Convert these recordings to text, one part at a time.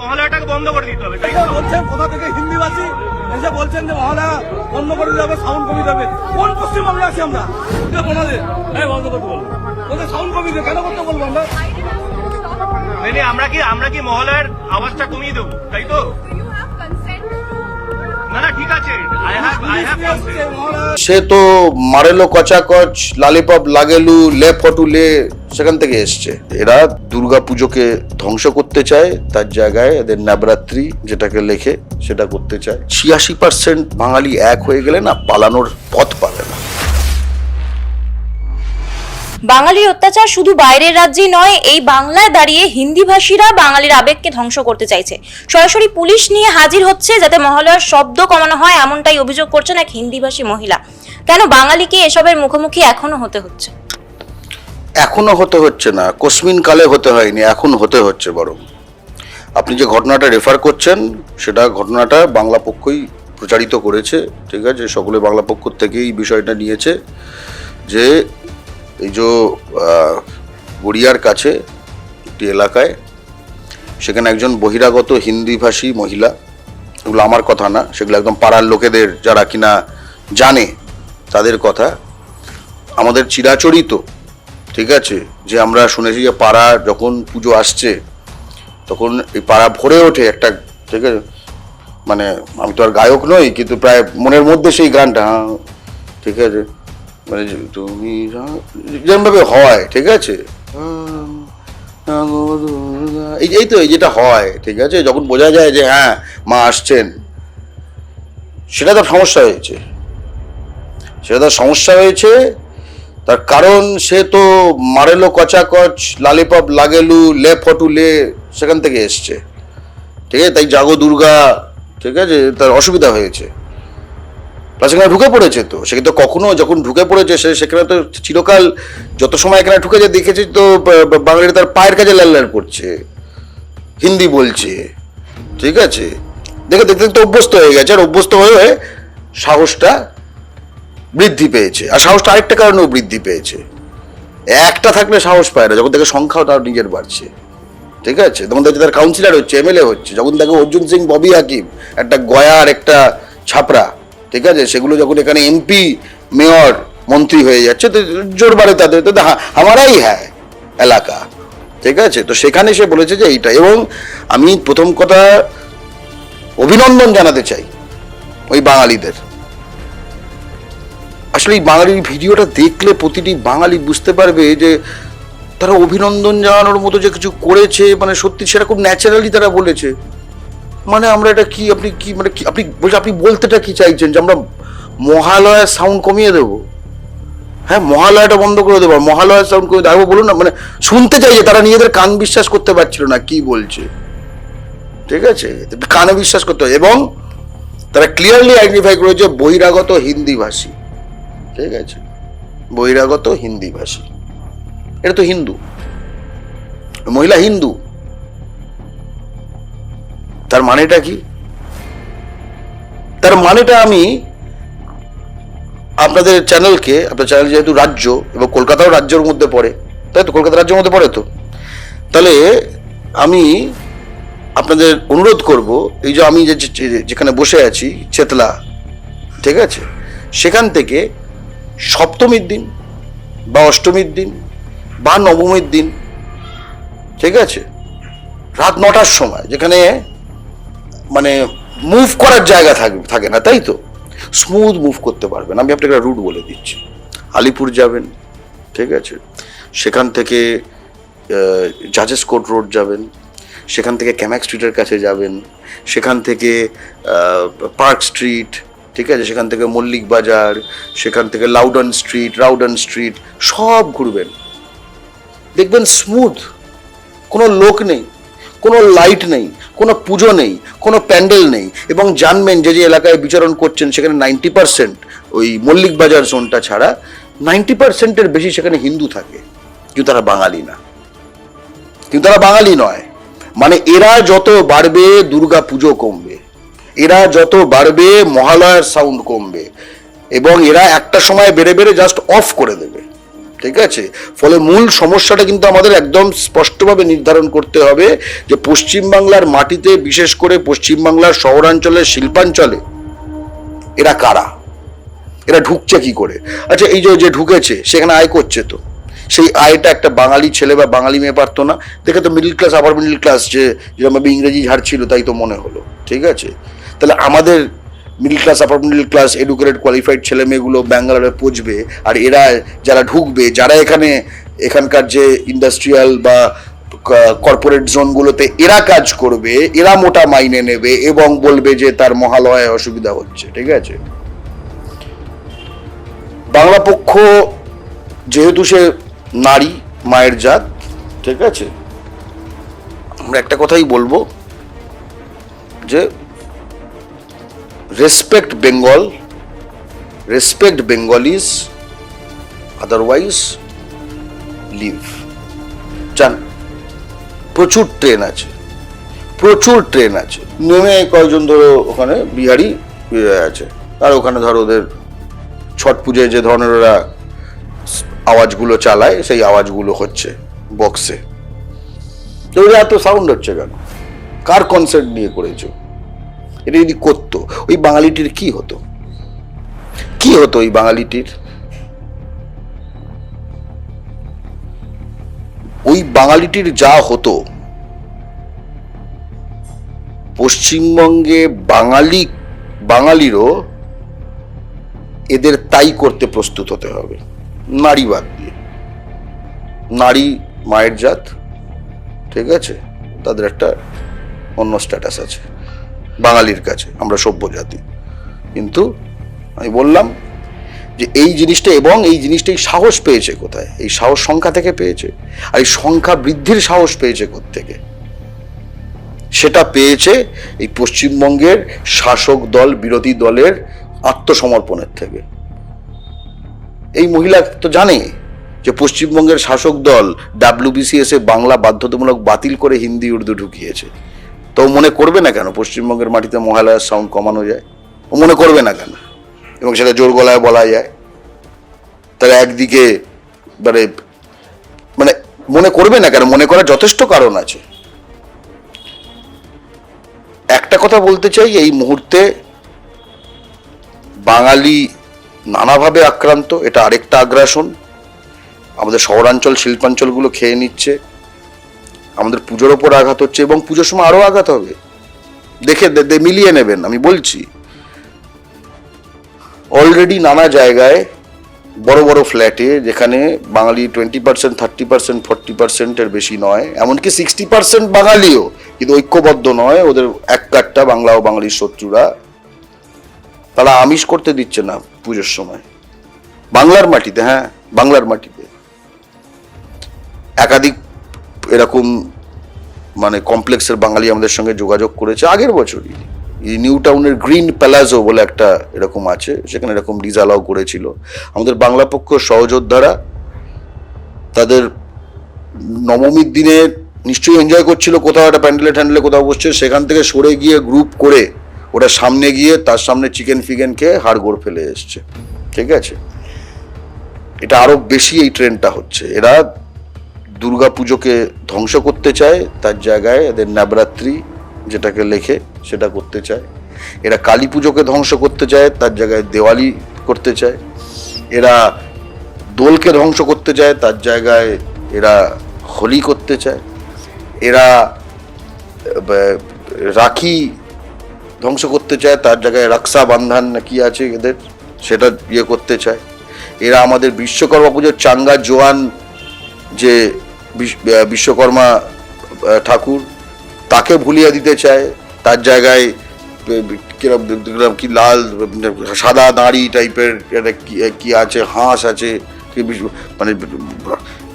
মহালয়াটাকে বন্ধ করে দিতে হবে তাই বলছেন কোথা থেকে হিন্দিভাষী এসে বলছেন যে মহালয়া বন্ধ করে দেবে সাউন্ড কমিয়ে দেবে কোন পশ্চিমবঙ্গে আছি আমরা? বলালে এই বন্ধ করতে বলব ওদের সাউন্ড কমিয়ে দেবে। কেন করতে বলব আমরা? মানে আমরা কি আমরা কি মহালয়ার আওয়াজটা কমিয়ে দেবো তাই তো? সে তো মারেলো কচাকচ লালিপপ লাগেলু লে ফটু লে সেখান থেকে এসছে। এরা দুর্গা পুজোকে ধ্বংস করতে চায় তার জায়গায় এদের নবরাত্রি যেটাকে লেখে সেটা করতে চায়। ছিয়াশি পার্সেন্ট বাঙালি এক হয়ে গেলে না পালানোর পথ পাবে বাঙালির অত্যাচার শুধু বাইরের রাজ্যেই নয়, এই বাংলায় দাঁড়িয়ে হিন্দি ভাষীরা বাঙালির আবেগকে ধ্বংস করতে চাইছে। সরাসরি পুলিশ নিয়ে হাজির হচ্ছে যাতে মহালয়ার শব্দ কমানো হয়, এমনটাই অভিযোগ করছেন এক হিন্দিভাষী মহিলা। কেন বাঙালিকে এসবের মুখোমুখি এখনও হতে হচ্ছে? এখনও হতে হচ্ছে না। কসমিন কালে হতে হয়নি, এখন হতে হচ্ছে বরং। আপনি যে ঘটনাটা রেফার করছেন, সেটা ঘটনাটা বাংলা পক্ষই প্রচারিত করেছে, ঠিক আছে? সকলে বাংলা পক্ষ থেকেই বিষয়টা নিয়েছে যে এই যে গড়িয়ার কাছে একটি এলাকায় সেখানে একজন বহিরাগত হিন্দিভাষী মহিলা এগুলো আমার কথা না সেগুলো একদম পাড়ার লোকেদের যারা কিনা জানে তাদের কথা। আমাদের চিরাচরিত ঠিক আছে যে আমরা শুনেছি যে পাড়া যখন পুজো আসছে তখন এই পাড়া ভরে ওঠে একটা ঠিক আছে মানে আমি তো আর গায়ক নই কিন্তু প্রায় মনের মধ্যে সেই গানটা হ্যাঁ, ঠিক আছে। মানে তুমি যা- যেরমভাবে হয়, ঠিক আছে? এই এই তো, এই যেটা হয়, ঠিক আছে? যখন বোঝা যায় যে হ্যাঁ মা আসছেন, সেটা তো সমস্যা হয়েছে। সেটা তার সমস্যা হয়েছে, তার কারণ সে তো মারেলো কচাকচ, লালিপপ লাগেলু, লে ফটু লে, সেখান থেকে এসছে। ঠিক আছে? তাই জাগো দুর্গা, ঠিক আছে? তার অসুবিধা হয়েছে। প্লাস ঢুকে পড়েছে তো, সে কিন্তু কখনো যখন ঢুকে পড়েছে, সে সেখানে তো চিরকাল যত সময় এখানে ঢুকে যে দেখেছি তো, বা- বা- বাঙালি তার পায়ের কাছে লাল করছে। হিন্দি বলছে, ঠিক আছে? দেখে দেখতে দেখতে অভ্যস্ত হয়ে গেছে, আর অভ্যস্ত হয়ে হয়ে সাহসটা বৃদ্ধি পেয়েছে। আর সাহসটা আরেকটা কারণেও বৃদ্ধি পেয়েছে। একটা থাকলে সাহস পায় না, যখন থেকে সংখ্যাও তার নিজের বাড়ছে। ঠিক আছে? তখন দেখছে তার কাউন্সিলর হচ্ছে এমএলএ হচ্ছে, যখন দেখে অর্জুন সিং, ববি হাকিম, একটা গয়ার, একটা ছাপরা ঠিক আছে? সেগুলো যখন এখানে এমপি মেয়র মন্ত্রী হয়ে যাচ্ছে, তো জোর বাড়ে তাদের তো আমারাই হ্যাঁ এলাকা। ঠিক আছে? তো সেখানে সে বলেছে যে এইটা এবং আমি প্রথম কথা অভিনন্দন জানাতে চাই ওই বাঙালিদের। আসলে এই বাঙালির ভিডিওটা দেখলে প্রতিটি বাঙালি বুঝতে পারবে যে তারা অভিনন্দন জানানোর মতো যে কিছু করেছে মানে সত্যি খুব ন্যাচারালি তারা বলেছে। মানে আমরা এটা কি, আপনি কি মানে কি, আপনি বলছি, আপনি বলতেটা কি চাইছেন যে আমরা মহালয়ার সাউন্ড কমিয়ে দেবো? হ্যাঁ মহালয়াটা বন্ধ করে দেবো মহালয়ার সাউন্ড করে দেবো। বলুন না মানে শুনতে চাই যে তারা নিজেদের কান বিশ্বাস করতে পারছিল না, কি বলছে। ঠিক আছে? কানে বিশ্বাস করতে হবে এবং তারা ক্লিয়ারলি আইডেন্টিফাই করেছে বহিরাগত হিন্দি ভাষী ঠিক আছে? বহিরাগত হিন্দি ভাষী এটা তো হিন্দু। মহিলা হিন্দু। তার মানেটা কি? তার মানেটা আমি আপনাদের চ্যানেলকে, আপনার চ্যানেল যেহেতু রাজ্য এবং কলকাতাও রাজ্যের মধ্যে পড়ে, তাই তো কলকাতা রাজ্যের মধ্যে পড়ে তো? তাহলে আমি আপনাদের অনুরোধ করব, এই যে আমি যে যেখানে বসে আছি, চেতলা, ঠিক আছে? সেখান থেকে সপ্তমীর দিন বা অষ্টমীর দিন বা নবমীর দিন, ঠিক আছে? রাত নটার সময়, যেখানে মানে মুভ করার জায়গা থাকে না, তাই তো? স্মুথ মুভ করতে পারবেন। আমি আপনাকে একটা রুট বলে দিচ্ছি। আলিপুর যাবেন, ঠিক আছে? সেখান থেকে জাজেস কোর্ট রোড যাবেন। সেখান থেকে ক্যামাক স্ট্রিটের কাছে যাবেন। সেখান থেকে পার্ক স্ট্রিট ঠিক আছে? সেখান থেকে মল্লিক বাজার, সেখান থেকে লাউডন স্ট্রিট রাউডন স্ট্রিট সব ঘুরবেন। দেখবেন স্মুথ কোনো লোক নেই। কোনো লাইট নেই, কোনো পুজো নেই, কোনো প্যান্ডেল নেই। এবং জানবেন যে যে এলাকায় বিচরণ করছেন, সেখানে নাইনটি পার্সেন্ট ওই মল্লিক বাজার জোনটা ছাড়া নাইনটি পার্সেন্টের বেশি সেখানে হিন্দু থাকে, কিন্তু তারা বাঙালি না। কিন্তু তারা বাঙালি নয়। মানে এরা যত বাড়বে, দুর্গা পুজো কমবে। এরা যত বাড়বে, মহালয়ার সাউন্ড কমবে। এবং এরা একটা সময় বেড়ে বেড়ে জাস্ট অফ করে দেবে। ঠিক আছে? ফলে মূল সমস্যাটা কিন্তু আমাদের একদম স্পষ্টভাবে নির্ধারণ করতে হবে যে পশ্চিমবাংলার মাটিতে, বিশেষ করে পশ্চিমবাংলার শহরাঞ্চলে শিল্পাঞ্চলে এরা কারা? এরা ঢুকছে কি করে? আচ্ছা এই যে ঢুকেছে, সেখানে আয় করছে তো। সেই আয়টা একটা বাঙালি ছেলে বা বাঙালি মেয়ে পারতো না। দেখে তো মিডল ক্লাস আবার মিডিল ক্লাস যে যেরকম ইংরেজি ঝাড়ছিল, তাই তো মনে হলো। ঠিক আছে? তাহলে আমাদের middle class upper middle class educated qualified ছেলে মেয়েগুলো ব্যাঙ্গালোরে পৌঁছবে। আর এরা যারা ঢুকবে, যারা এখানে, এখানকার যে ইন্ডাস্ট্রিয়াল বা কর্পোরেট জোনগুলোতে এরা কাজ করবে, এরা মোটা মাইনে নেবে এবং বলবে যে তার মহালয়ে অসুবিধা হচ্ছে, ঠিক আছে? বাংলা পক্ষ যেহেতু সে নারী, মায়ের জাত, ঠিক আছে? আমরা একটা কথাই বলব যে respect Bengal respect Bengalis otherwise leave চান প্রচুর ট্রেন আছে, প্রচুর ট্রেন আছে। নেমে কয়েকজন ধরো ওখানে বিহারি আছে আর ওখানে ধরো ওদের ছট পুজোয় যে ধরনের ওরা আওয়াজগুলো চালায়, সেই আওয়াজগুলো হচ্ছে বক্সে তো এত সাউন্ড হচ্ছে কেন? কার কনসার্ট নিয়ে করেছ? এটা যদি করতো, ওই বাঙালিটির কি হতো? কি হতো ওই বাঙালিটির? ওই বাঙালিটির যা হতো, পশ্চিমবঙ্গে বাঙালি, বাঙালিরও এদের তাই করতে প্রস্তুত হতে হবে। নারীবাদ দিয়ে। নারী মায়ের জাত, ঠিক আছে? তাদের একটা অন্য স্ট্যাটাস আছে। বাঙালির কাছে, আমরা সভ্য জাতি। কিন্তু আমি বললাম যে এই জিনিসটা এবং এই জিনিসটা এই সাহস পেয়েছে কোথায়? এই সাহস সংখ্যা থেকে পেয়েছে। আর এই সংখ্যা বৃদ্ধির সাহস পেয়েছে থেকে সেটা পেয়েছে এই পশ্চিমবঙ্গের শাসক দল, বিরোধী দলের আত্মসমর্পণের থেকে। এই মহিলা তো জানে যে পশ্চিমবঙ্গের শাসক দল ডাব্লিউবিসিএস এ বাংলা বাধ্যতামূলক বাতিল করে হিন্দি উর্দু ঢুকিয়েছে। তো মনে করবে না কেন? পশ্চিমবঙ্গের মাটিতে মহালয়ার সাউন্ড কমানো যায়? ও মনে করবে না কেন? এবং সেটা জোর গলায় বলা যায়। তাহলে একদিকে মানে মানে মনে করবে না কেন? মনে করার যথেষ্ট কারণ আছে। একটা কথা বলতে চাই, এই মুহূর্তে বাঙালি নানাভাবে আক্রান্ত, এটা আরেকটা আগ্রাসন। আমাদের শহরাঞ্চল, শিল্পাঞ্চলগুলো খেয়ে নিচ্ছে। আমাদের পুজোর ওপর আঘাত হচ্ছে এবং পুজোর সময় আরও আঘাত হবে। দেখে মিলিয়ে নেবেন, আমি বলছি। অলরেডি নানা জায়গায় বড় বড় ফ্ল্যাটে যেখানে Bengali twenty percent thirty percent forty পার্সেন্টের বেশি নয়, এমনকি সিক্সটি পার্সেন্ট বাঙালিও, কিন্তু ঐক্যবদ্ধ নয় ওদের এক কাটটা বাংলা ও বাঙালির শত্রুরা। তারা আমিষ করতে দিচ্ছে না পুজোর সময়। বাংলার মাটিতে হ্যাঁ বাংলার মাটিতে। একাধিক এরকম মানে কমপ্লেক্সের বাঙালি আমাদের সঙ্গে যোগাযোগ করেছে আগের বছরই। নিউ টাউনের গ্রিন প্যালাজো বলে একটা এরকম আছে, সেখানে এরকম ডিজালাও করেছিল। আমাদের বাংলা পক্ষ সহযোদ্ধারা তাদের নবমীর দিনে নিশ্চয়ই এনজয় করছিল কোথাও একটা প্যান্ডেলে ট্যান্ডেলে কোথাও বসছে, সেখান থেকে সরে গিয়ে গ্রুপ করে ওটা সামনে গিয়ে তার সামনে চিকেন ফিকেন খেয়ে হাড়গোড় ফেলে এসছে। ঠিক আছে? এটা আরও বেশি এই ট্রেন্ডটা হচ্ছে। এরা দুর্গা পুজোকে ধ্বংস করতে চায়, তার জায়গায় এদের নবরাত্রি যেটাকে লেখে সেটা করতে চায়। এরা কালী পুজোকে ধ্বংস করতে চায়, তার জায়গায় দেওয়ালি করতে চায়। এরা দোলকে ধ্বংস করতে চায়, তার জায়গায় এরা হোলি করতে চায়। এরা রাখি ধ্বংস করতে চায়, তার জায়গায় রাক্সা বান্ধান না কি আছে এদের, সেটা ইয়ে করতে চায়। এরা আমাদের বিশ্বকর্মা পুজোর চাঙ্গা জোয়ান যে বিশ্বকর্মা ঠাকুর তাকে ভুলিয়ে দিতে চায়। তার জায়গায় কিরম কি লাল, সাদা দাঁড়ি টাইপের একটা কি আছে, হাঁস আছে মানে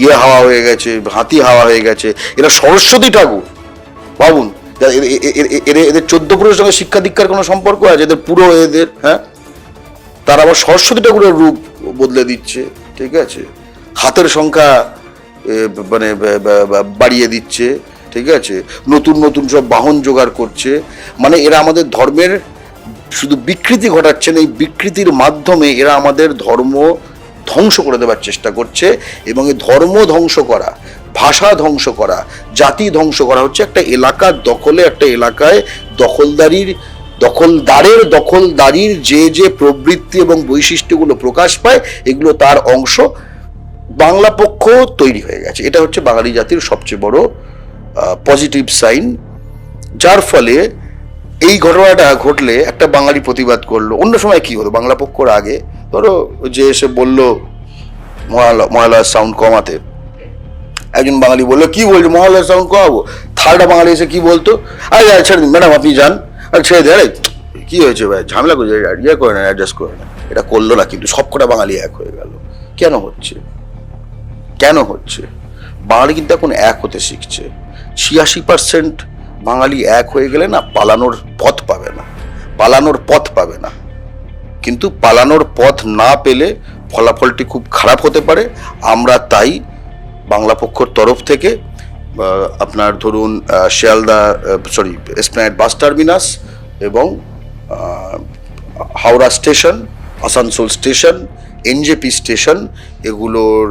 ইয়ে হাওয়া হয়ে গেছে, হাতি হাওয়া হয়ে গেছে। এরা সরস্বতী ঠাকুর। ভাবুন এদের এদের চোদ্দ পুরুষের সঙ্গে শিক্ষা দীক্ষার কোনো সম্পর্ক আছে? এদের পুরো এদের হ্যাঁ? তারা আবার সরস্বতী ঠাকুরের রূপ বদলে দিচ্ছে, ঠিক আছে? হাতের সংখ্যা মানে বাড়িয়ে দিচ্ছে, ঠিক আছে? নতুন নতুন সব বাহন জোগাড় করছে। মানে এরা আমাদের ধর্মের শুধু বিকৃতি ঘটাচ্ছেন এই বিকৃতির মাধ্যমে এরা আমাদের ধর্ম ধ্বংস করে দেওয়ার চেষ্টা করছে এবং এই ধর্ম ধ্বংস করা, ভাষা ধ্বংস করা, জাতি ধ্বংস করা হচ্ছে একটা এলাকার দখলে, একটা এলাকায় দখলদারির, দখলদারের দখলদারির যে যে প্রবৃত্তি এবং বৈশিষ্ট্যগুলো প্রকাশ পায়, এগুলো তার অংশ। বাংলা পক্ষ তৈরি হয়ে গেছে। এটা হচ্ছে বাঙালি জাতির সবচেয়ে বড় পজিটিভ সাইন যার ফলে এই ঘটনাটা ঘটলে একটা বাঙালি প্রতিবাদ করল। অন্য সময় কি হতো? বাংলা পক্ষর আগে, ধরো যে এসে বলল মহালয়া মহালয়ার সাউন্ড কমাতে, একজন বাঙালি বলল, কি বলছো? মহালয়ার সাউন্ড কমাবো? থার্ডটা বাঙালি এসে কি বলতো? আরে আরে, ছেড়ে দিন, ম্যাডাম, আপনি যান। আর, ছেড়ে দেন, আরে, কি হয়েছে ভাই? ঝামেলা করে ইয়ে করে না অ্যাডজাস্ট করে না। এটা করল না, কিন্তু সবকটা বাঙালি এক হয়ে গেল। কেন হচ্ছে? কেন হচ্ছে? বাঙালি কিন্তু এখন এক হতে শিখছে। ছিয়াশি পার্সেন্ট বাঙালি এক হয়ে গেলে না পালানোর পথ পাবে না। পালানোর পথ পাবে না। কিন্তু পালানোর পথ না পেলে ফলাফলটি খুব খারাপ হতে পারে। আমরা তাই বাংলা পক্ষর তরফ থেকে আপনার ধরুন Sealdah sorry Esplanade bus terminus এবং Howrah station, Asansol station, NJP station, এগুলোর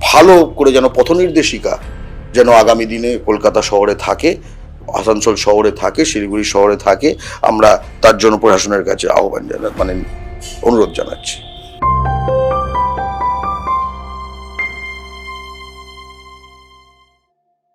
ভালো করে যেন পথনির্দেশিকা যেন আগামী দিনে কলকাতা শহরে থাকে, আসানসোল শহরে থাকে, শিলিগুড়ি শহরে থাকে, আমরা তার জন্য প্রশাসনের কাছে আহ্বান জানা মানে অনুরোধ জানাচ্ছি।